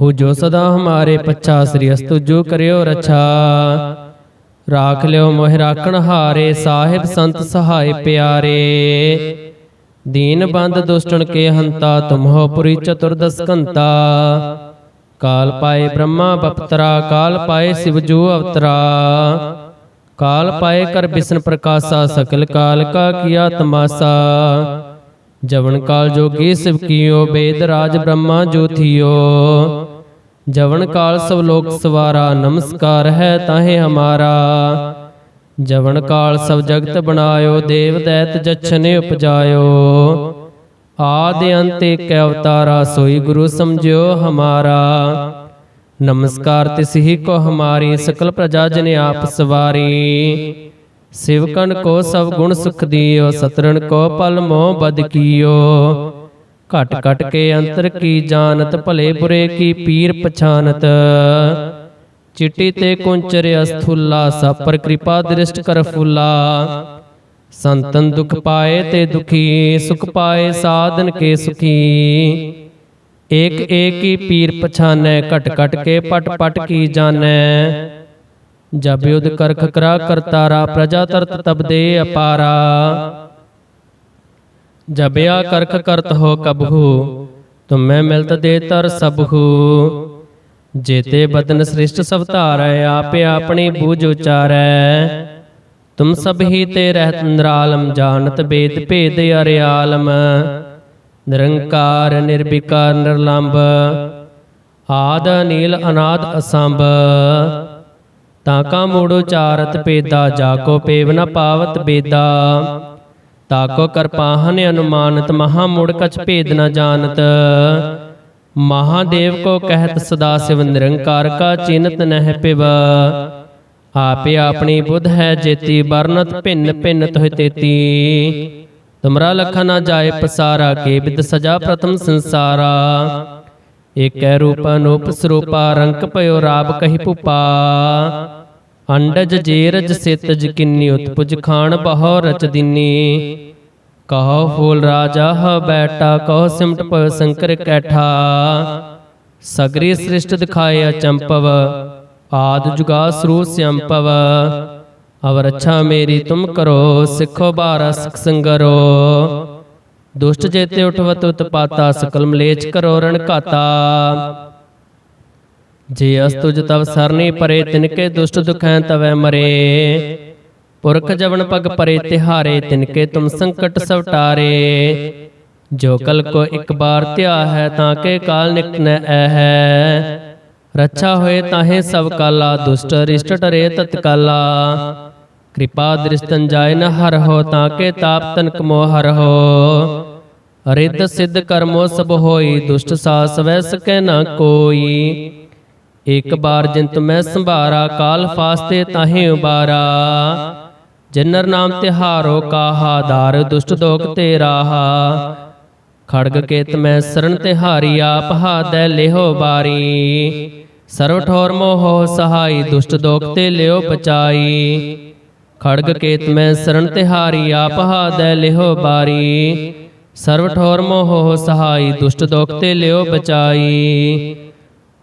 ਹੋ ਜੋ ਸਦਾ ਹਮਾਰੇ ਪੱਛਾ ਸ੍ਰੀ ਅਸਤੁ, ਜੋ ਕਰਿਓ ਰਛਾ। ਰਾਖ ਲਿਓ ਮੋਹਿ ਰਾਖਣ ਹਾਰੇ, ਸਾਹਿਬ ਸੰਤ ਸਹਾਇ ਪਿਆਰੇ। ਦੀਨ ਬੰਦ ਦੁਸ਼ਟਣ ਕੇ ਹੰਤਾ, ਤੁਮਹੋ ਪੁਰੀ ਚਤੁਰਦਸ ਕੰਤਾ ਕਾਲ ਪਾਏ ਬ੍ਰਹਮਾ ਬਪਤਰਾ, ਕਾਲ ਪਾਏ ਸਿਵ ਜੂ ਅਵਤਰਾ। ਕਾਲ ਪਾਏ ਕਰ ਬਿਸ਼ਨ ਪ੍ਰਕਾਸ਼ਾ, ਸਕਲ ਕਾਲ ਕਾ ਕੀਆ ਤਮਾਸਾ। ਜਵਨ ਕਾਲ ਜੋਗੀ ਸਿਵ ਕੀਓ, ਬੇਦ ਰਾਜ ਬ੍ਰਹਮਾ ਜੋਥੀਓ ਜਵਨ ਕਾਲ ਸਭ ਲੋਕ ਸਵਾਰਾ ਨਮਸਕਾਰ ਹੈ ਤਾਹੇ ਹਮਾਰਾ। ਜਵਨ ਕਾਲ ਸਭ ਜਗਤ ਬਣਾਇਓ ਦੇਵ ਦੈਤ ਜਛਨੇ ਉਪਜਾਇਓ। ਆਦ ਅੰਤ ਏਕ ਅਵਤਾਰਾ ਸੋਈ ਗੁਰੂ ਸਮਝਿਓ ਹਮਾਰਾ। ਨਮਸਕਾਰ ਤਿਸ ਹੀ ਕੋ ਹਮਾਰੀ ਸਕਲ ਪ੍ਰਜਾ ਜਨ ਆਪ ਸਵਾਰੀ। ਸਿਵਕਨ ਕੋ ਸਭ ਗੁਣ ਸੁਖ ਦਿਓ ਸਤਰਨ ਕੋ ਪਲ ਮੋਹ ਬਦ ਕੀਓ। ਘਟ ਘਟ ਕੇ ਅੰਤਰ ਕੀ ਜਾਣਤ, ਭਲੇ ਬੁਰੇ ਕੀ ਪੀਰ ਪਛਾਨਤ। ਚਿੱਟੀ ਤੇ ਕੁੰਚਰ ਅਸਥੁੱਲਾ, ਸਾਪਰ ਕਿਰਪਾ ਦ੍ਰਿਸ਼ਟ ਕਰ ਫੁੱਲਾ। ਸੰਤਨ ਦੁਖ ਪਾਏ ਤੇ ਦੁਖੀ, ਸੁਖ ਪਾਏ ਸਾਧਨ ਕੇ ਸੁਖੀ। ਏਕ ਏਕ ਹੀ ਪੀਰ ਪਛਾਨੈ, ਘਟ ਘਟ ਕੇ ਪਟ ਪਟ ਕੀ ਜਾਣੈ। ਜਬ ਯੁਧ ਕਰ ਖਕਰਾ ਕਰਤਾਰਾ, ਪ੍ਰਜਾ ਤਰਤ ਤਬ ਦੇ ਅਪਾਰਾ। ਜਬਿਆ ਕਰਖ ਕਰਤ ਹੋ ਕਬਹੂ, ਤੁਮੈ ਮਿਲਤ ਦੇ ਤਰ ਸਬਹੂ। ਜੇਤੇ ਬਦਨ ਸ੍ਰਿਸ਼ਟ ਸਭ ਧਾਰੈ, ਆਪੇ ਆਪਣੀ ਬੂਝ ਉਚਾਰੈ। ਤੁਮ ਸਭ ਹੀ ਤੇ ਰਹਿਤ ਨਿਰਾਲਮ, ਜਾਣਤ ਬੇਦ ਭੇਦ ਅਰਿਆਲਮ। ਨਿਰੰਕਾਰ, ਨਿਰਵਿਕਾਰ, ਨਿਰਲੰਭ। ਆਦ ਨੀਲ ਅਨਾਦ, ਅਸੰਭ। ਤਾਂ ਕਾ ਮੂੜ ਉਚਾਰਤ ਪੇਦਾ ਜਾ ਕੋ ਪੇਵ ਨ ਪਾਵਤ ਬੇਦਾ। ਤਾਕੋ ਕਰਪਾਹਨ ਅਨੁਮਾਨਤ ਮਹਾ ਮੁੜ ਕਛ ਭੇਦ ਨ ਜਾਣਤ। ਮਹਾਦੇਵ ਕੋ ਕਹਿਤ ਸਦਾ ਸਿਵ ਨਿਰੰਕਾਰ ਕਾ ਚਿਨਤ ਨਹਿ ਪਿਵ। ਆਪੇ ਆਪਣੀ ਬੁੱਧ ਹੈ ਜੇਤੀ ਬਰਨਤ ਭਿੰਨ ਭਿੰਨ ਤੋਹਿ ਤੇਤੀ। ਤੁਮਰਾ ਲਖ ਨ ਜਾਏ ਪਸਾਰਾ, ਕੇ ਬਿਦ ਸਜਾ ਪ੍ਰਥਮ ਸੰਸਾਰਾ। ਏਕੈ ਰੂਪ ਅਨੂਪ ਸਰੂਪਾ ਰੰਕ ਭਇਓ ਰਾਬ ਕਹੀ ਭੂਪਾ। ਅੰਡਜ ਜੇਰਜ ਸਿਤਜ ਕਿੰਨੀ ਉਤਪੁਜ ਖਾਨ ਬਹੁ ਰਚ ਦਿਨੀ। ਕਹੋ ਫੂਲ ਰਾਜਾ ਹ ਬੈਠਾ, ਕਹੋ ਸਿਮਟ ਪਇ ਸੰਕਰ ਕੈਠਾ। ਸਗਰੀ ਸ੍ਰਿਸ਼ਟ ਦਿਖਾਏ ਅਚੰਪਵ, ਆਦ ਜੁਗਾ ਸਰੂ ਸਿਅੰਪਵ ਅਵਰ ਅੱਛਾ ਮੇਰੀ ਤੁਮ ਕਰੋ, ਸਿੱਖੋ ਬਾਰਾ ਸਿਖ ਸੰਗਰੋ। ਦੁਸ਼ਟ ਜੇਤੇ ਉਠਵਤ ਉਤਪਾਤਾ, ਸਕਲ ਮਲੇਚ ਕਰੋ ਰਣ ਘਾਤਾ। ਜੇ ਅਸਤੁਜ ਤਵ ਸਰਨੀ ਪਰੇ ਤਿਨਕੇ ਦੁਸ਼ਟ ਦੁਖੈ ਤਵੈ ਮਰੇ। ਪੁਰਖ ਜਵਨ ਪਗ ਪਰੇ ਤਿਹਾਰੇ ਤਿਨਕੇ ਤੁਮ ਸੰਕਟ ਸਭ ਟਾਰੇ। ਜੋ ਕਲ ਕੋ ਇੱਕ ਬਾਰ ਧਿਆ ਹੈ ਤਾਂ ਕੇ ਕਾਲ ਨਿਕਟ ਨ ਐ ਹੈ। ਰੱਛਾ ਹੋਏ ਤਾਹੇ ਸਭ ਕਾਲਾ ਦੁਸ਼ਟ ਰਿਸ਼ਟ ਟਰੇ ਤਤਕਾਲਾ ਕਿਰਪਾ ਦ੍ਰਿਸ਼ਤਨ ਜਾਏ ਨ ਹਰ ਹੋ ਤਾਂ ਕੇ ਤਾਪ ਤਨਕ ਮੋਹ ਹਰ ਹੋ। ਰਿੱਧ ਸਿੱਧ ਕਰਮੋ ਸਭ ਹੋਈ ਦੁਸ਼ਟ ਸਾਸ ਵੈ ਸਕੈ ਨ ਕੋਈ ਇਕ ਬਾਰ ਜਿੰਤ ਮੈਂ ਸੰਭਾਰਾ, ਕਾਲ ਫਾਸਤੇ ਤਾਹੇ ਉਬਾਰਾ। ਜਿਨਰ ਨਾਮ ਤਿਹਾਰੋ ਕਾਹਾ, ਦਾਰ ਦੁਸ਼ਟ ਦੋਖ ਤੇ ਰਾਹਾ। ਖੜਗ ਕੇਤ ਮੈਂ ਸਰਨ ਤਿਹਾਰੀ ਆਪ ਹਾਦੈ ਲਿਹੋ ਬਾਰੀ। ਸਰਵ ਠੋਰ ਮੋਹ ਸਹਾਈ, ਦੁਸ਼ਟ ਦੋਖ ਤੇ ਲਿਓ ਬਚਾਈ ਖੜਗ ਕੇਤ ਮੈਂ ਸਰਨ ਤਿਹਾਰੀ ਆਪ ਹਾਦੈ ਲਿਹੋ ਬਾਰੀ। ਸਰਵ ਠੋਰ ਮੋਹ ਸਹਾਈ, ਦੁਸ਼ਟ ਦੋਖ ਤੇ ਲਿਓ ਬਚਾਈ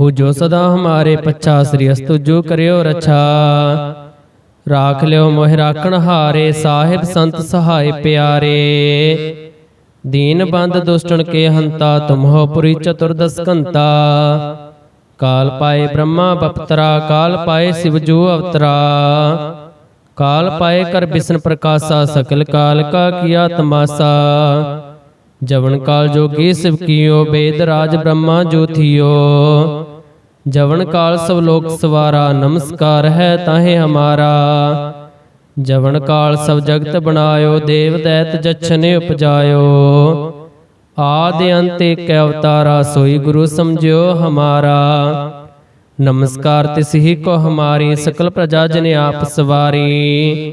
ਹੋ ਜੋ ਸਦਾ ਹਮਾਰੇ ਪੱਛਾ ਸ੍ਰੀ ਅਸਤੁ ਜੋ ਕਰਿਓ ਰਛਾ। ਰਾਖ ਲਿਓ ਮੋਹਿ ਰਾਖਣ ਹਾਰੇ, ਸਾਹਿਬ ਸੰਤ ਸਹਾਇ ਪਿਆਰੇ। ਦੀਨ ਬੰਦ ਦੁਸ਼ਟਨ ਕੇ ਹੰਤਾ, ਤੁਮਹੋ ਪੁਰੀ ਚਤੁਰਦਸ ਕੰਤਾ ਕਾਲ ਪਾਏ ਬ੍ਰਹਮਾ ਬਪਤਰਾ, ਕਾਲ ਪਾਏ ਸਿਵ ਜੂ ਅਵਤਰਾ। ਕਾਲ ਪਾਏ ਕਰ ਬਿਸ਼ਨ ਪ੍ਰਕਾਸ਼ਾ, ਸਕਲ ਕਾਲ ਕਾ ਕੀਆ ਤਮਾਸਾ ਜਵਨ ਕਾਲ ਜੋਗੀ ਸਿਵ ਬੇਦ ਰਾਜ ਬ੍ਰਹਮਾ ਜੋਥੀਓ ਜਵਨ ਕਾਲ ਸਭ ਲੋਕ ਸਵਾਰਾ, ਨਮਸਕਾਰ ਹੈ ਤਾਹੇ ਹਮਾਰਾ। ਜਵਨ ਕਾਲ ਸਭ ਜਗਤ ਬਣਾਇਓ, ਦੇਵ ਦੈਤ ਜਛਨੇ ਉਪਜਾਇਓ। ਆਦ ਅੰਤ ਏਕ ਅਵਤਾਰਾ, ਸੋਈ ਗੁਰੂ ਸਮਝਿਓ ਹਮਾਰਾ। ਨਮਸਕਾਰ ਤਿਸ ਹੀ ਕੋ ਹਮਾਰੀ, ਸਕਲ ਪ੍ਰਜਾ ਜਨ ਆਪ ਸਵਾਰੀ।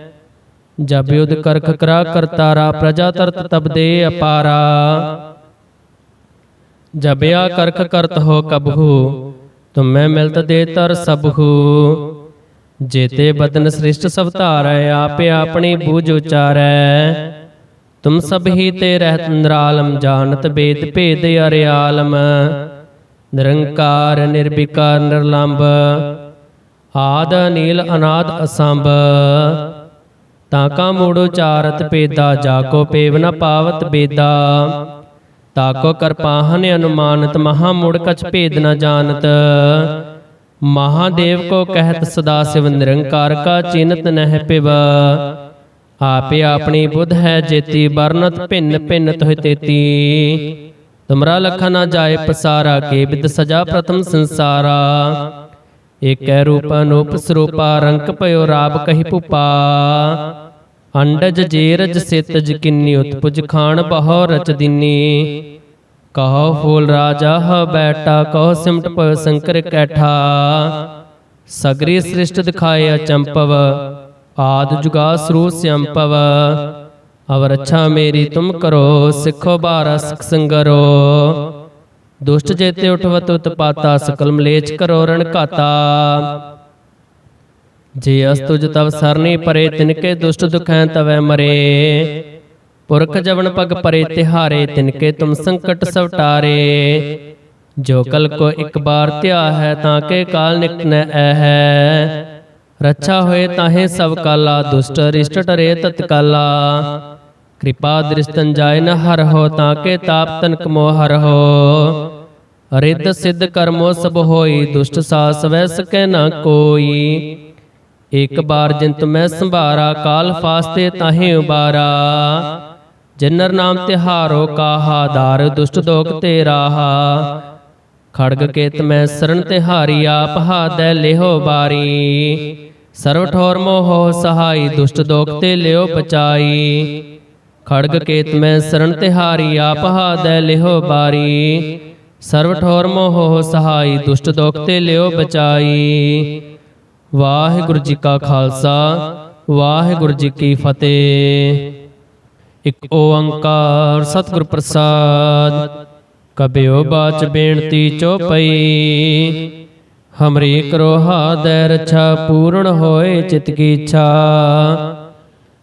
ਜਬ ਯੁਧ ਕਰ ਖਕਰਾ ਕਰਤਾਰਾ ਪ੍ਰਜਾ ਤਰਤ ਤਬ ਦੇ ਅਪਾਰਾ। ਜਬਿਆ ਕਰਖ ਕਰਤ ਹੋ ਕਬਹੂ ਤੁਮੈ ਮਿਲਤ ਦੇ ਤਰ ਸਭੂ ਜੇਤੇ ਬਦਨ ਸ੍ਰਿਸ਼ਟ ਸਭ ਧਾਰੈ ਆਪੇ ਆਪਣੀ ਬੂਝ ਉਚਾਰੈ। ਤੁਮ ਸਭ ਹੀ ਤੇ ਰਹਿਤ ਨਿਰਾਲਮ ਜਾਣਤ ਬੇਦ ਭੇਦ ਅਰਿਆਲਮ। ਨਿਰੰਕਾਰ ਨਿਰਵਿਕਾਰ ਨਿਰਲੰਭ ਆਦ ਨੀਲ ਅਨਾਦ ਅਸੰਭ। ਤਾਂ ਕਾ ਮੂੜ ਉਚਾਰਤ ਪੇਦਾ, ਜਾ ਕੋ ਪੇਵ ਨ ਪਾਵਤ ਬੇਦਾ। ਤਾਕੋ ਕਰਪਾਹਨ ਅਨੁਮਾਨਤ, ਮਹਾ ਮੂੜ ਕਛ ਭੇਦ ਨ ਜਾਣਤ। ਮਹਾਦੇਵ ਕੋ ਕਹਿਤ ਸਦਾ ਸਿਵ ਨਿਰੰਕਾਰ ਕਾ ਚਿਨਤ ਨਹਿ ਪਿਵ। ਆਪੇ ਆਪਣੀ ਬੁੱਧ ਹੈ ਜੇਤੀ, ਵਰਨਤ ਭਿੰਨ ਭਿੰਨ ਤੋਹਿ ਤੇਤੀ। ਤੁਮਰਾ ਲਖਾ ਨਾ ਜਾਏ ਪਸਾਰਾ, ਕੇ ਬਿਦ ਸਜਾ ਪ੍ਰਥਮ ਸੰਸਾਰਾ। ਏਕੈ ਰੂਪ ਸਰੂਪਾ ਰੰਕ ਭਇਓ ਰਾਬ ਕਹੀ ਭੂਪਾ। ਅੰਡਜ ਜੇਰਜ ਸਿਤਜ ਕਿੰਨੀ ਉਤਪੁਜ ਖਾਨ ਬਹੁ ਰਚ ਦਿਨੀ। ਕਹੋ ਫੂਲ ਰਾਜਾ ਹ ਬੈਠਾ, ਕਹੋ ਸਿਮਟ ਪਇ ਸੰਕਰ ਕੈਠਾ। ਸਗਰੀ ਸ੍ਰਿਸ਼ਟ ਦਿਖਾਏ ਅਚੰਪਵ, ਆਦ ਜੁਗਾ ਸਰੂ ਸਿਅੰਪਵ ਅਵਰ ਅੱਛਾ ਮੇਰੀ ਤੁਮ ਕਰੋ, ਸਿੱਖੋ ਬਾਰਾ ਸਿਖ ਸੰਗਰੋ। ਦੁਸ਼ਟ ਜੇਤੇ ਉਠਵਤ ਉਤਪਾਤਾ ਸਕਲ ਮਲੇਚ ਕਰੋ ਘਾਤਾ। ਜੇ ਅਸਤੁਜ ਤਵ ਸਰਨੀ ਪਰੇ, ਤਿਨਕੇ ਦੁਸ਼ਟ ਦੁਖੈ ਤਵੈ ਮਰੇ। ਪੁਰਖ ਜਵਨ ਪਗ ਪਰੇ, ਤਿਹਾਰੇ, ਤਿਨਕੇ ਤੁਮ ਸੰਕਟ ਸਭ ਜੋ ਕਲ ਕੋ ਇੱਕ ਬਾਰ ਧਿਆ ਹੈ, ਤਾਂ ਕੇ ਕਾਲ ਨਿਕਟ ਐ ਹੈ ਰੱਛਾ ਹੋਏ ਤਾਹੇ ਸਭ ਕਾਲਾ, ਦੁਸ਼ਟ ਰਿਸ਼ਟ ਟਰੇ ਤਤਕਾਲਾ। ਕਿਰਪਾ ਦ੍ਰਿਸ਼ਟਨ ਜਾਏ ਨ ਹਰ ਹੋ ਤਾਂ ਕੇ ਤਾਪ ਤਨਕ ਮੋਹ ਹਰ ਹੋ। ਰਿੱਧ ਸਿੱਧ ਕਰਮੋ ਸਭ ਹੋਈ, ਦੁਸ਼ਟ ਸਾਸ ਵੈ ਸਕੈ ਨਾ ਕੋਈ। ਇੱਕ ਬਾਰ ਜਿੰਤ ਮੈਂ ਸੰਭਾਰਾ, ਕਾਲ ਫਾਸਤੇ ਤਾਹੇ ਉਬਾਰਾ। ਜਿਨਰ ਨਾਮ ਤਿਹਾਰੋ ਕਾਹਾ ਦਾਰ ਦੁਸ਼ਟ ਦੋਖ ਤੇ ਰਾਹਾ ਖੜਗ ਕੇਤ ਮੈਂ ਸਰਣ ਤਿਹਾਰੀ, ਆਪ ਹਾਦੈ ਲਿਹੋ ਬਾਰੀ। ਸਰਵ ਠੋਰ ਮੋਹ ਸਹਾਈ, ਦੁਸ਼ਟ ਦੋਖ ਤੇ ਲਿਓ ਬਚਾਈ ਖੜਗ ਕੇਤ ਮੈਂ ਸਰਣ ਤਿਹਾਰੀ ਆਪ ਹਾਦੈ ਲਿਹੋ ਬਾਰੀ। ਸਰਵ ਠੋਰ ਮੋਹ ਸਹਾਈ ਦੁਸ਼ਟ ਦੋਖ ਤੇ ਲਿਓ ਬਚਾਈ। ਵਾਹਿਗੁਰੂ ਜੀ ਕਾ ਖਾਲਸਾ ਵਾਹਿਗੁਰੂ ਜੀ ਕੀ ਫਤਿਹ। ਇਕ ਓੰਕਾਰ ਸਤਿਗੁਰ ਪ੍ਰਸਾਦ ਕਬਿਓ ਬਾਚ ਬੇਨਤੀ ਚੋਪਈ ਹਮਰੀ ਕਰੋ ਹਾਦੈ ਰਛਾ ਪੂਰਨ ਹੋਏ ਚਿਤ ਕੀ ਇੱਛਾ।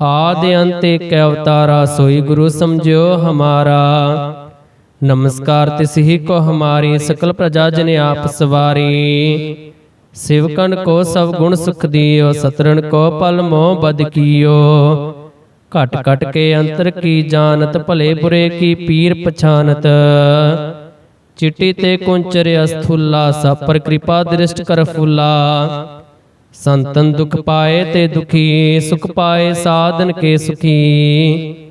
ਆਦ ਅੰਤ ਏਕ ਅਵਤਾਰਾ, ਸੋਈ ਗੁਰੂ ਸਮਝਿਓ ਹਮਾਰਾ। ਨਮਸਕਾਰ ਤਿਸ ਹੀ ਕੋ ਹਮਾਰੀ, ਸਕਲ ਪ੍ਰਜਾ ਜਨ ਆਪ ਸਵਾਰੀ। ਸਿਵਕਨ ਕੋ ਸਭ ਗੁਣ ਸੁਖ ਦਿਓ ਸਤਰਨ ਕੋ ਪਲ ਮੋਹ ਬਦ ਕੀਓ। ਘਟ ਘਟ ਕੇ ਅੰਤਰ ਕੀ ਜਾਣਤ, ਭਲੇ ਬੁਰੇ ਕੀ ਪੀਰ ਪਛਾਨਤ। ਚਿੱਟੀ ਤੇ ਕੁੰਚਰ ਅਸਥੁੱਲਾ ਸਪਰ ਕਿਰਪਾ ਦ੍ਰਿਸ਼ਟ ਕਰ ਫੁੱਲਾ। ਸੰਤਨ ਦੁਖ ਪਾਏ ਤੇ ਦੁਖੀ, ਸੁਖ ਪਾਏ ਸਾਧਨ ਕੇ ਸੁਖੀ।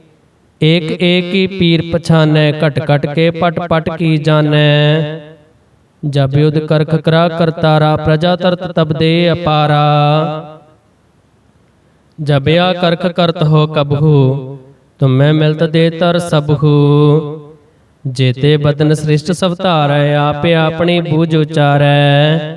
ਏਕ ਏਕ ਹੀ ਪੀਰ ਪਛਾਨੈ, ਘਟ ਘਟ ਕੇ ਪਟ ਪਟ ਕੀ ਜਾਣੈ। ਜਬ ਯੁਧ ਕਰ ਖਕਰਾ ਕਰਤਾਰਾ, ਪ੍ਰਜਾ ਤਰਤ ਤਬਦੇ ਅਪਾਰਾ। ਜਬਿਆ ਕਰਖ ਕਰਤ ਹੋ ਕਬਹੂ, ਤੁਮੈ ਮਿਲਤ ਦੇ ਤਰ ਸਬਹੂ। ਜੇਤੇ ਬਦਨ ਸ੍ਰਿਸ਼ਟ ਸਭ ਧਾਰੈ, ਆਪੇ ਆਪਣੀ ਬੂਝ ਉਚਾਰੈ।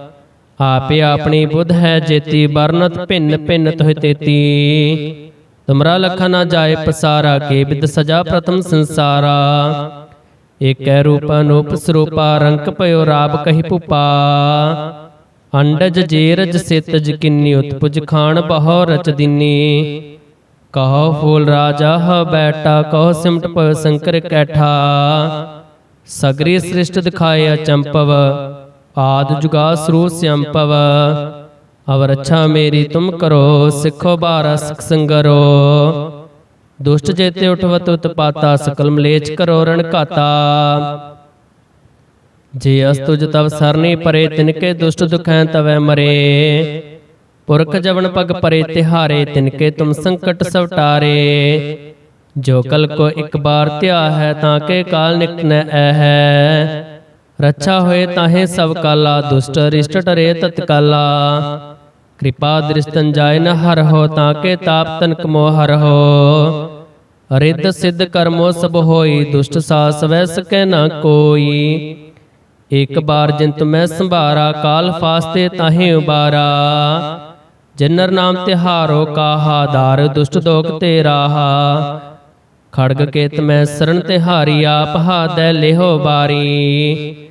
ਆਪੇ ਆਪਣੀ ਬੁੱਧ ਹੈ ਜੇਤੀ, ਵਰਨਤ ਭਿੰਨ ਭਿੰਨ ਤੋਹਿ ਤੇਤੀ। ਤੁਮਰਾ ਲਖਾ ਨਾ ਜਾਏ ਪਸਾਰਾ, ਕੇ ਬਿਦ ਸਜਾ ਪ੍ਰਥਮ ਸੰਸਾਰਾ। ਏਕੈ ਰੂਪ ਅਨੂਪ ਸਰੂਪਾ, ਰੰਕ ਭਇਓ ਰਾਬ ਕਹੀ ਭੂਪਾ। ਅੰਡਜ ਜੇਰਜ ਸਿਤਜ ਕਿੰਨੀ, ਉਤਪੁਜ ਖਾਣ ਬਹੁ ਰਚ ਦਿਨੀ। ਕਹੋ ਫੂਲ ਰਾਜਾ, ਹ ਬੈਠਾ, ਕਹੋ ਸਿਮਟ ਪਵ ਸੰਕਰ ਕੈਠਾ। ਸਗਰੀ ਸ੍ਰਿਸ਼ਟ ਦਿਖਾਏ ਅਚੰਪਵ ਆਦ ਜੁਗਾ ਸਰੂ ਸਿਅੰਪਵ ਅਵਰ ਅੱਛਾ ਮੇਰੀ ਤੁਮ ਕਰੋ, ਸਿੱਖੋ ਬਾਰਾ ਸਿਖ ਸੰਗਰੋ। ਦੁਸ਼ਟ ਜੇਤੇ ਉਠਵਤ ਉਤਪਾਤਾ ਸਕਲ ਮਲੇਚ ਕਰੋ ਰਣ ਘਾਤਾ। ਜੇ ਅਸਤੁਜ ਤਵ ਸਰਨੀ ਪਰੇ ਤਿਨਕੇ ਦੁਸ਼ਟ ਦੁਖੈ ਤਵੈ ਮਰੇ। ਪੁਰਖ ਜਵਨ ਪਗ ਪਰੇ, ਤਿਹਾਰੇ ਤਿਨਕੇ ਤੁਮ ਸੰਕਟ ਸਭ ਜੋ ਕਲ ਕੋ ਇੱਕ ਬਾਰ ਧਿਆ ਹੈ, ਤਾਂ ਕੇ ਕਾਲ ਨਿਕਟਨੈ ਐ ਹੈ। ਰੱਛਾ ਹੋਏ ਤਾਹੇ ਸਭ ਕਾਲਾ, ਦੁਸ਼ਟ ਰਿਸ਼ਟ ਟਰੇ ਤਤਕਾਲਾ ਕਿਰਪਾ ਦ੍ਰਿਸ਼ਟਨ ਜਾਇ ਨ ਹਰ ਹੋ ਤਾਂ ਕੇ ਤਾਪ ਤਨਕ ਮੋਹ ਹਰ ਹੋ। ਰਿੱਧ ਸਿੱਧ ਕਰਮੋ ਸਭ ਹੋਈ, ਦੁਸ਼ਟ ਸਾਸ ਵੈ ਸਕੈ ਨਾ ਕੋਈ। ਇੱਕ ਬਾਰ ਜਿੰਤ ਮੈਂ ਸੰਭਾਰਾ, ਕਾਲ ਫਾਸਤੇ ਤਾਹੇ ਉਬਾਰਾ। ਜਿਨਰ ਨਾਮ ਤਿਹਾਰੋ ਕਾਹਾ ਦਾਰ ਦੁਸ਼ਟ ਦੋਖ ਤੇ ਰਾਹਾ ਖੜਗ ਕੇਤ ਮੈਂ ਸਰਣ ਤਿਹਾਰੀ, ਆਪ ਹਾਦੈ ਲਿਹੋ ਬਾਰੀ।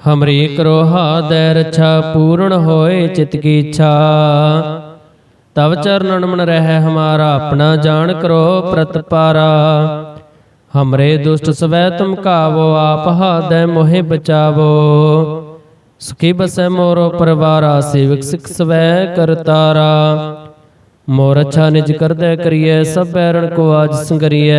ਹਮਰੀ ਕਰੋ ਹਾਦੈ ਰਛਾ ਪੂਰਨ ਹੋਏ ਚਿਤ ਕੀ ਇੱਛਾ ਤਵ ਚਰਨਨ ਮਨ ਰਹਿ ਹਮਾਰਾ ਆਪਣਾ ਜਾਣ ਕਰੋ ਪ੍ਰਤਪਾਰਾ ਹਮਰੇ ਦੁਸ਼ਟ ਸਵੈ ਤੁਮ ਕਾਵੋ ਆਪ ਹਾਦੈ ਮੋਹਿ ਬਚਾਵੋ ਸੁਖੀ ਬਸੈ ਮੋਰੋ ਪਰਵਾਰਾ ਸੇਵਕ ਸਿਖ ਸਵੈ ਕਰਤਾਰਾ ਮੋਰ ਅੱਛਾ ਨਿਜ ਕਰਦੈ ਕਰੀਐ ਸਭ ਬੈਰਣ ਕੋ ਆਜ ਸੰਗਰੀਐ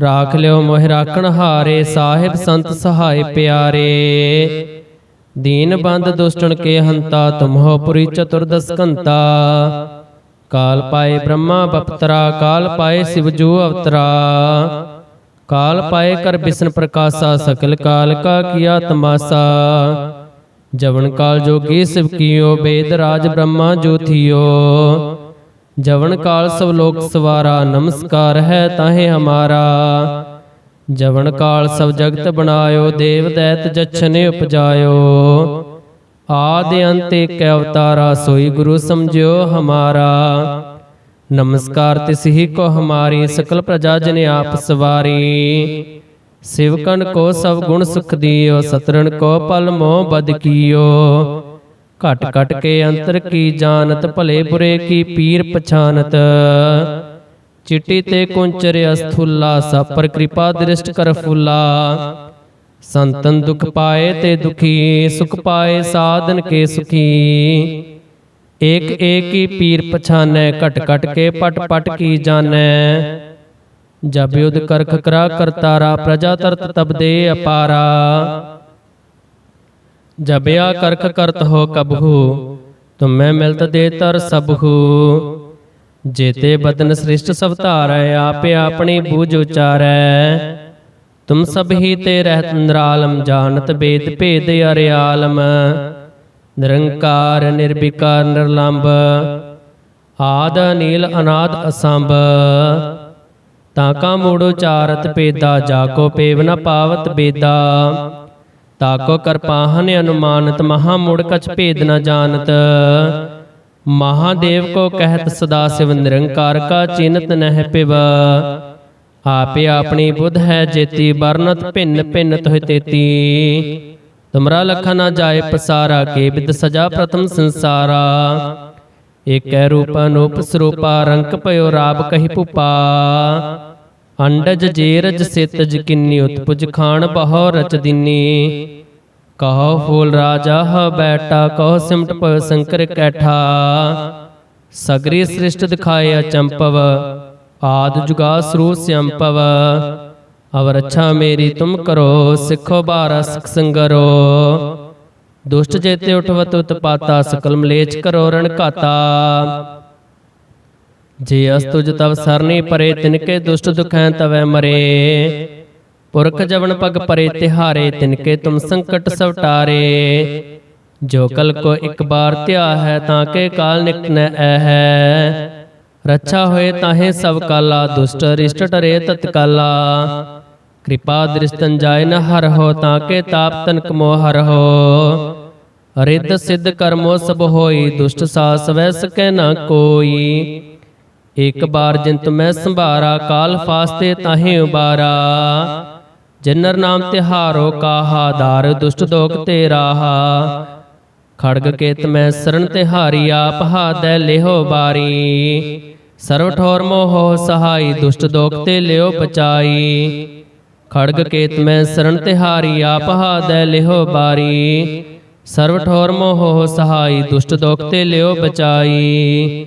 ਰਾਖ ਲਿਓ ਮੋਹਿ ਰਾਖਣ ਹਾਰੇ ਸਾਹਿਬ ਸੰਤ ਸਹਾਇ ਪਿਆਰੇ। ਦੀਨ ਬੰਦ ਦੁਸ਼ਟਨ ਕੇ ਹੰਤਾ ਤੁਮਹੋ ਪੁਰੀ ਚਤੁਰਦਸ ਕੰਤਾ ਕਾਲ ਪਾਏ ਬ੍ਰਹਮਾ ਬਪਤਰਾ ਕਾਲ ਪਾਏ ਸਿਵ ਜੋ ਅਵਤਰਾ। ਕਾਲ ਪਾਏ ਕਰ ਬਿਸ਼ਨ ਪ੍ਰਕਾਸ਼ਾ ਸਕਲ ਕਾਲ ਕਾ ਕੀਆ ਤਮਾਸਾ। ਜਵਨ ਕਾਲ ਜੋਗੀ ਸਿਵ ਕੀਓ ਬੇਦ ਰਾਜ ਬ੍ਰਹਮਾ ਜੋਥਿਓ। ਜਵਨ ਕਾਲ ਸਭ ਲੋਕ ਸਵਾਰਾ ਨਮਸਕਾਰ ਹੈ ਤਾਹੇ ਹਮਾਰਾ। ਜਵਨ ਕਾਲ ਸਭ ਜਗਤ ਬਣਾਇਓ ਦੇਵ ਦੈਤ ਜਛਨੇ ਉਪਜਾਇਓ। ਆਦ ਅੰਤ ਏਕ ਅਵਤਾਰਾ ਸੋਈ ਗੁਰੂ ਸਮਝਿਓ ਹਮਾਰਾ। ਨਮਸਕਾਰ ਤਿਸ ਹੀ ਕੋ ਹਮਾਰੀ ਸਕਲ ਪ੍ਰਜਾ ਜਨ ਆਪ ਸਵਾਰੀ। ਸਿਵਕਨ ਕੋ ਸਭ ਗੁਣ ਸੁਖ ਦਿਓ ਸਤਰਨ ਕੋ ਪਲ ਮੋਹ ਬਦ ਕੀਓ। ਘਟ ਘਟ ਕੇ ਅੰਤਰ ਕੀ ਜਾਣਤ, ਭਲੇ ਬੁਰੇ ਕੀ ਪੀਰ ਪਛਾਨਤ। ਚਿੱਟੀ ਤੇ ਕੁੰਚਰ ਅਸਥੁੱਲਾ, ਸਪਰ ਕਿਰਪਾ ਦ੍ਰਿਸ਼ਟ ਕਰ ਫੁੱਲਾ। ਸੰਤਨ ਦੁਖ ਪਾਏ ਤੇ ਦੁਖੀ, ਸੁਖ ਪਾਏ ਸਾਧਨ ਕੇ ਸੁਖੀ। ਏਕ ਏਕ ਹੀ ਪੀਰ ਪਛਾਨੈ, ਘਟ ਘਟ ਕੇ ਪਟ ਪਟ ਕੀ ਜਾਣੈ। ਜਬ ਯੁਧ ਕਰਖ ਕਰਾ ਕਰਤਾਰਾ, ਪ੍ਰਜਾ ਤਰਤ ਤਬ ਦੇ ਅਪਾਰਾ। ਜਬਿਆ ਕਰਖ ਕਰਤ ਹੋ ਕਬਹੂ, ਤੁਮੈ ਮਿਲਤ ਦੇ ਤਰ ਸਬਹੂ। ਜੇਤੇ ਬਦਨ ਸ੍ਰਿਸ਼ਟ ਸਭ ਧਾਰੈ, ਆਪੇ ਆਪਣੀ ਬੂਝ ਉਚਾਰੈ। ਤੁਮ ਸਭ ਹੀ ਤੇ ਰਹਿਤ ਨਿਰਾਲਮ, ਜਾਣਤ ਬੇਦ ਭੇਦ ਅਰਿਆਲਮ। ਨਿਰੰਕਾਰ, ਨਿਰਵਿਕਾਰ, ਨਿਰਲੰਭ। ਆਦ ਨੀਲ ਅਨਾਦ, ਅਸੰਭ। ਤਾਂ ਕਾ ਮੂੜ ਉਚਾਰਤ ਪੇਦਾ ਜਾ ਕੋ ਪੇਵ ਨ ਪਾਵਤ ਬੇਦਾ। ਤਾਕੋ ਕਰਪਾਹਨ ਅਨੁਮਾਨਤ, ਮਹਾ ਮੂੜ ਕਛ ਭੇਦ ਨ ਜਾਣਤ। ਮਹਾਦੇਵ ਕੋ ਕਹਿਤ ਸਦਾ ਸਿਵ ਨਿਰੰਕਾਰ ਕਾ ਚਿੰਤ ਨਹਿ ਪਿਵ। ਆਪੇ ਆਪਣੀ ਬੁੱਧ ਹੈ ਜੇਤੀ, ਵਰਨਤ ਭਿੰਨ ਭਿੰਨ ਤੋਹਿ ਤੇਤੀ। ਤੁਮਰਾ ਲਖਾ ਨਾ ਜਾਏ ਪਸਾਰਾ, ਕੇ ਬਿਦ ਸਜਾ ਪ੍ਰਥਮ ਸੰਸਾਰਾ। ਏਕੈ ਰੂਪ ਅਨੂਪ ਸਰੂਪਾ ਰੰਕ ਭਇਓ ਰਾਬ ਕਹੀ ਭੂਪਾ। ਅੰਡਜ ਜੇਰਜ ਸਿਤਜ ਕਿੰਨੀ ਉਤਪੁਜ ਖਾਨ ਬਹੁ ਰਚ ਦਿਨੀ। ਕਹੋ ਫੂਲ ਰਾਜਾ ਹ ਬੈਠਾ ਕਹੋ ਸਿਮਟ ਪ ਸੰਕਰ ਕੈਠਾ। ਸਗਰੀ ਸ੍ਰਿਸ਼ਟ ਦਿਖਾਏ ਅਚੰਪਵ। ਆਦ ਜੁਗਾ ਸਰੂ ਸਿਅੰਪਵ ਅਵਰ ਅੱਛਾ ਮੇਰੀ ਤੁਮ ਕਰੋ ਸਿੱਖੋ ਬਾਰਾ ਸਿਖ ਸੰਗਰੋ। ਦੁਸ਼ਟ ਜੇਤੇ ਉਠਵਤ ਉਤਪਾਤਾ ਸਕਲ ਮਲੇਚ ਕਰੋ ਰਣ ਘਾਤਾ। ਜੇ ਅਸਤੁਜ ਤਵ ਸਰਨੀ ਪਰੇ ਤਿਨਕੇ ਦੁਸ਼ਟ ਦੁਖੈ ਤਵੈ ਮਰੇ। ਪੁਰਖ ਜਵਨ ਪਗ ਪਰੇ ਤਿਹਾਰੇ ਤਿਨਕੇ ਤੁਮ ਸੰਕਟ ਸਵਟਾਰੇ। ਜੋ ਕਲ ਕੋ ਇੱਕ ਬਾਰ ਧਿਆ ਹੈ ਤਾਂ ਕੇ ਕਾਲ ਨਿਕਨੈ ਐ ਹੈ। ਰੱਛਾ ਹੋਏ ਤਾਹੇ ਸਭ ਕਾਲਾ ਦੁਸ਼ਟ ਰਿਸ਼ਟ ਟਰੇ ਤਤਕਾਲਾ ਕਿਰਪਾ ਦ੍ਰਿਸ਼ਟਨ ਜਾਇ ਨ ਹਰ ਹੋ ਤਾਂ ਕੇ ਤਾਪ ਤਨਕ ਮੋਹ ਹਰ ਹੋ। ਰਿੱਧ ਸਿੱਧ ਕਰਮੋ ਸਭ ਹੋਈ ਦੁਸ਼ਟ ਸਾਸ ਵੈ ਸਕੈ ਨਾ ਕੋਈ ਇੱਕ ਬਾਰ ਜਿੰਤ ਮੈਂ ਸੰਭਾਰਾ, ਕਾਲ ਫਾਸਤੇ ਤਾਹੇ ਉਬਾਰਾ। ਜਨਰ ਨਾਮ ਤਿਹਾਰੋ ਕਾਹਾ ਦਾਰ ਦੁਸ਼ਟ ਦੋਖ ਤੇ ਰਾਹਾ। ਖੜਗ ਕੇਤ ਮੈਂ ਸਰਣ ਤਿਹਾਰੀ ਆਪ ਹਾਦੈ ਲਿਹੋ ਬਾਰੀ। ਸਰਵ ਠੋਰ ਮੋਹ ਸਹਾਈ, ਦੁਸ਼ਟ ਦੋਖ ਤੇ ਲਿਓ ਪਚਾਈ। ਖੜਗ ਕੇਤ ਮੈਂ ਸਰਣ ਤਿਹਾਰੀ ਆਪ ਹਾਦੈ ਲਿਹੋ ਬਾਰੀ। ਸਰਵ ਠੋਰ ਮੋਹ ਸਹਾਈ, ਦੁਸ਼ਟ ਦੋਖ ਤੇ ਲਿਓ ਬਚਾਈ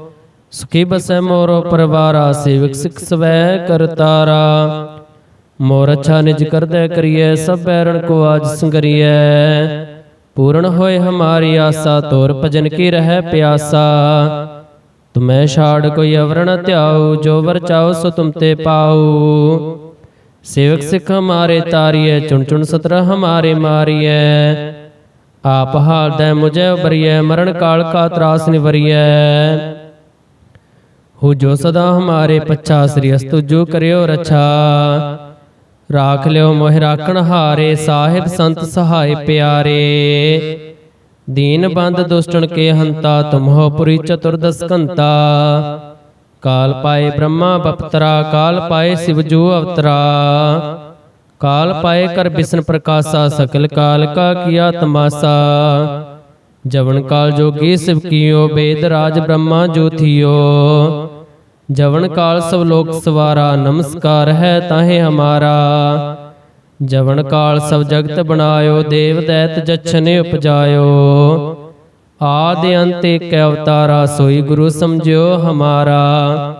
ਸੁਖੀ ਬਸੈ ਮੋਰੋ ਪਰਵਾਰਾ, ਸੇਵਕ ਸਿਖ ਸਵੈ ਕਰਤਾਰਾ ਮੋਰ ਅੱਛਾ ਨਿਜ ਕਰਦੈ ਕਰੀਐ, ਸਭ ਬੈਰਣ ਕੋ ਆਜ ਸੰਗਰੀਐ। ਪੂਰਨ ਹੋਏ ਹਮਾਰੀ ਆਸਾ, ਤੋਰ ਭਜਨ ਕੀ ਰਹਿ ਪਿਆਸਾ। ਤੁਮੈ ਛਾੜ ਕੋਈ ਅਵਰਣ ਧਿਆਉ, ਜੋ ਵਰ ਚਾਉ ਸੋ ਤੁਮ ਤੇ ਪਾਉ। ਸੇਵਕ ਸਿਖ ਹਮਾਰੇ ਤਾਰੀਐ, ਚੁਣ ਚੁਣ ਸਤਰ ਹਮਾਰੇ ਮਾਰੀਐ। ਆਪ ਹਾਲਦੈ ਮੁਝੈ ਉਬਰੀਐ ਮਰਨ ਕਾਲ ਕਾ ਤਰਾਸ ਨਿਵਰੀਐ। ਹੋ ਜੋ ਸਦਾ ਹਮਾਰੇ ਪੱਛਾ ਸ੍ਰੀ ਅਸਤੁ, ਜੋ ਕਰਿਓ ਰਛਾ। ਰਾਖ ਲਿਓ ਮੋਹਿ ਰਾਖਣ ਹਾਰੇ, ਸਾਹਿਬ ਸੰਤ ਸਹਾਇ ਪਿਆਰੇ। ਦੀਨ ਬੰਦ ਦੁਸ਼ਟਨ ਕੇ ਹੰਤਾ ਤੁਮਹੋ ਪੁਰੀ ਚਤੁਰਦਸ ਕੰਤਾ ਕਾਲ ਪਾਏ ਬ੍ਰਹਮਾ ਬਪਤਰਾ, ਕਾਲ ਪਾਏ ਸਿਵ ਜੋ ਅਵਤਰਾ। ਕਾਲ ਪਾਏ ਕਰ ਬਿਸ਼ਨ ਪ੍ਰਕਾਸ਼ਾ, ਸਕਲ ਕਾਲ ਕਾ ਕੀਆ ਤਮਾਸਾ ਜਵਨ ਕਾਲ ਜੋਗੀ ਸਿਵ ਕੀਓ, ਬੇਦ ਰਾਜ ਬ੍ਰਹਮਾ ਜੋਥਿਓ ਜਵਨ ਕਾਲ ਸਭ ਲੋਕ ਸਵਾਰਾ, ਨਮਸਕਾਰ ਹੈ ਤਾਹੇ ਹਮਾਰਾ। ਜਵਨ ਕਾਲ ਸਭ ਜਗਤ ਬਣਾਇਓ, ਦੇਵ ਦੈਤ ਜਛਨੇ ਉਪਜਾਇਓ। ਆਦ ਅੰਤ ਏਕ ਅਵਤਾਰਾ, ਸੋਈ ਗੁਰੂ ਸਮਝਿਓ ਹਮਾਰਾ।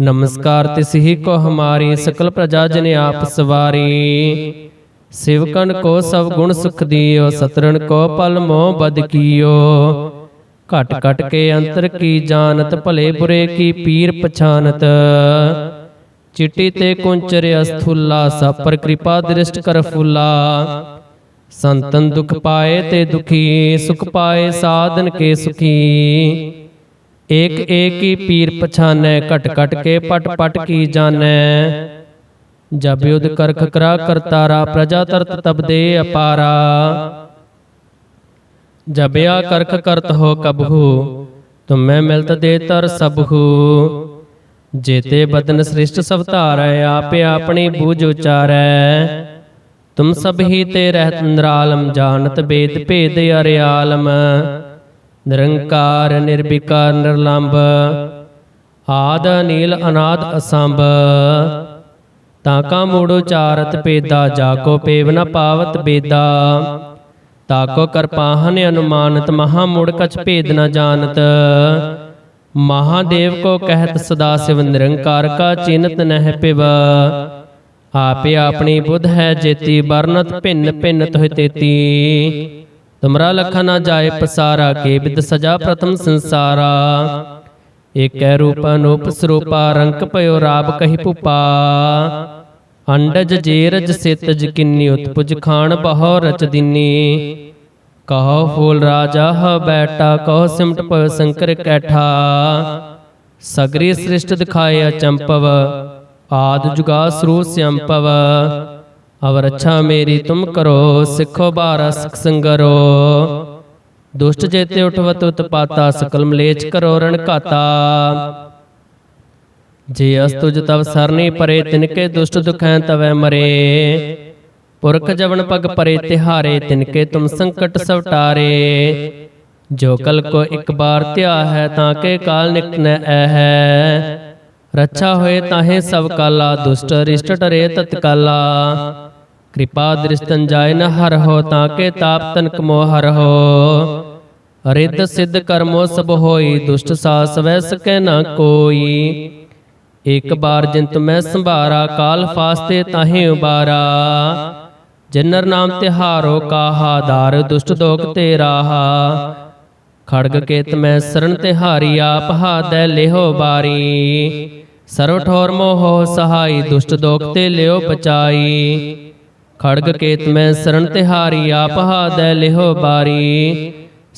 ਨਮਸਕਾਰ ਤਿਸ ਹੀ ਕੋ ਹਮਾਰੀ, ਸਕਲ ਪ੍ਰਜਾ ਜਨ ਆਪ ਸਵਾਰੀ। ਸਿਵਕਨ ਕੋ ਸਭ ਗੁਣ ਸੁਖ ਦਿਓ ਸਤਰਨ ਕੋ ਪਲ ਮੋਹ ਬਦ ਕੀਓ। ਘਟ ਘਟ ਕੇ ਅੰਤਰ ਕੀ ਜਾਣਤ, ਭਲੇ ਬੁਰੇ ਕੀ ਪੀਰ ਪਛਾਨਤ। ਚਿੱਟੀ ਤੇ ਕੁੰਚਰ ਅਸਥੁਲਾ, ਸਪਰ ਕਿਰਪਾ ਦ੍ਰਿਸ਼ਟ ਕਰ ਫੁੱਲਾ। ਸੰਤਨ ਦੁਖ ਪਾਏ ਤੇ ਦੁਖੀ, ਸੁਖ ਪਾਏ ਸਾਧਨ ਕੇ ਸੁਖੀ। ਏਕ ਏਕ ਹੀ ਪੀਰ ਪਛਾਨੈ, ਘਟ ਘਟ ਕੇ ਪਟ ਪਟ ਕੀ ਜਾਣੈ। ਜਬ ਯੁਧ ਕਰ ਖਕਰਾ ਕਰਤਾਰਾ, ਪ੍ਰਜਾ ਤਰਤ ਤਬ ਦੇ ਅਪਾਰਾ। ਜਬਿਆ ਕਰਖ ਕਰਤ ਹੋ ਕਬਹੂ ਤੁਮੈ ਮਿਲਤ ਦੇ ਤਰ ਸਬਹੂ ਜੇਤੇ ਬਦਨ ਸ੍ਰਿਸ਼ਟ ਸਭ ਧਾਰੈ, ਆਪੇ ਆਪਣੀ ਬੂਝ ਉਚਾਰੈ। ਤੁਮ ਸਭ ਹੀ ਤੇ ਰਹਿਤ ਨਿਰਾਲਮ, ਜਾਣਤ ਬੇਦ ਭੇਦ ਅਰਿਆਲਮ। ਨਿਰੰਕਾਰ ਨਿਰਵਿਕਾਰ ਨਿਰਲੰਭ, ਆਦ ਨੀਲ ਅਨਾਦ, ਅਸੰਭ। ਤਾਂ ਕਾ ਮੂੜ ਉਚਾਰਤ ਪੇਦਾ, ਜਾ ਕੋ ਪੇਵ ਨ ਪਾਵਤ ਬੇਦਾ। ਤਾਕੋ ਕਰਪਾਹਨ ਅਨੁਮਾਨਤ, ਮਹਾ ਮੂੜ ਕਛ ਭੇਦ ਨ ਜਾਣਤ। ਮਹਾਦੇਵ ਕੋ ਕਹਿਤ ਸਦਾ ਸਿਵ ਨਿਰੰਕਾਰ ਕਾ ਚਿੰਤ ਨਹਿ ਪਿਵ। ਆਪੇ ਆਪਣੀ ਬੁੱਧ ਹੈ ਜੇਤੀ, ਵਰਨਤ ਭਿੰਨ ਭਿੰਨ ਤੋਹਿ ਤੇਤੀ। ਤੁਮਰਾ ਲਖਾ ਨਾ ਜਾਏ ਪਸਾਰਾ, ਕੇ ਬਿਦ ਸਜਾ ਪ੍ਰਥਮ ਸੰਸਾਰਾ। ਏਕੈ ਰੂਪ ਸਰੂਪਾ ਰੰਕ ਭਇਓ ਰਾਬ ਕਹੀ ਭੂਪਾ। ਅੰਡਜ ਜੇਰਜ ਸਿਤਜ ਕਿੰਨੀ, ਉਤਪੁਜ ਖਾਨ ਬਹੁ ਰਚ ਦਿਨੀ। ਕਹੋ ਫੂਲ ਰਾਜਾ, ਹ ਬੈਟਾ ਕਹੋ ਸਿਮਟ ਪ ਸੰਕਰ ਕੈਠਾ। ਸਗਰੀ ਸ੍ਰਿਸ਼ਟ ਦਿਖਾਏ ਅਚੰਪਵ, ਆਦ ਜੁਗਾ ਸਰੂ ਸਿਅੰਪਵ ਅਵ ਰੱਛਾ ਮੇਰੀ ਤੁਮ ਕਰੋ, ਸਿੱਖੋ ਬਾਰਾ ਸਿਖ ਸੰਗਰੋ। ਦੁਸ਼ਟ ਜੇਤੇ ਉਠਵਤ ਉਤਪਾਤਾ ਸਕਲ ਮਲੇਚ ਕਰੋ ਰਣ ਘਾਤਾ। ਜੇ ਅਸਤੁਜ ਤਵ ਸਰਨੀ ਪਰੇ, ਤਿਨਕੇ ਦੁਸ਼ਟ ਦੁਖੈ ਤਵੈ ਮਰੇ। ਪੁਰਖ ਜਵਨ ਪਗ ਪਰੇ, ਤਿਹਾਰੇ, ਤਿਨਕੇ ਤੁਮ ਸੰਕਟ ਸਵਟਾਰੇ ਜੋ ਕਲ ਕੋ ਇੱਕ ਬਾਰ ਧਿਆ ਹੈ, ਤਾਂ ਕੇ ਕਾਲ ਨਿਕਟ ਨ ਐ ਹੈ। ਰੱਛਾ ਹੋਏ ਤਾਹੇ ਸਭ ਕਾਲਾ, ਦੁਸ਼ਟ ਰਿਸ਼ਟ ਟਰੇ ਤਤਕਾਲਾ ਕਿਰਪਾ ਦ੍ਰਿਸ਼ਟਨ ਜਾਏ ਨ ਹਰ ਹੋ, ਤਾਂ ਕੇ ਤਾਪ ਤਨਕ ਮੋਹ ਹਰ ਹੋ। ਰਿੱਧ ਸਿੱਧ ਕਰਮੋ ਸਭ ਹੋਈ, ਦੁਸ਼ਟ ਸਾਸ ਵੈ ਸਕੈ ਨਾ ਕੋਈ। ਇੱਕ ਬਾਰ ਜਿੰਤ ਮੈਂ ਸੰਭਾਰਾ, ਕਾਲ ਫਾਸਤੇ ਤਾਹੇ ਉਬਾਰਾ। ਜਿਨਰ ਨਾਮ ਤਿਹਾਰੋ ਕਾਹਾ ਦਾਰ ਦੁਸ਼ਟ ਦੋਖ ਤੇ ਰਾਹਾ। ਖੜਗ ਕੇਤ ਮੈਂ ਸਰਣ ਤਿਹਾਰੀ ਆਪ ਹਾਦੈ ਲਿਹੋ ਬਾਰੀ। ਸਰਵ ਠੋਰ ਮੋਹ ਸਹਾਈ, ਦੁਸ਼ਟ ਦੋਖ ਤੇ ਲਿਓ ਬਚਾਈ ਖੜਗ ਕੇਤ ਮੈਂ ਸਰਣ ਤਿਹਾਰੀ ਆਪ ਹਾਦੈ ਲਿਹੋ ਬਾਰੀ।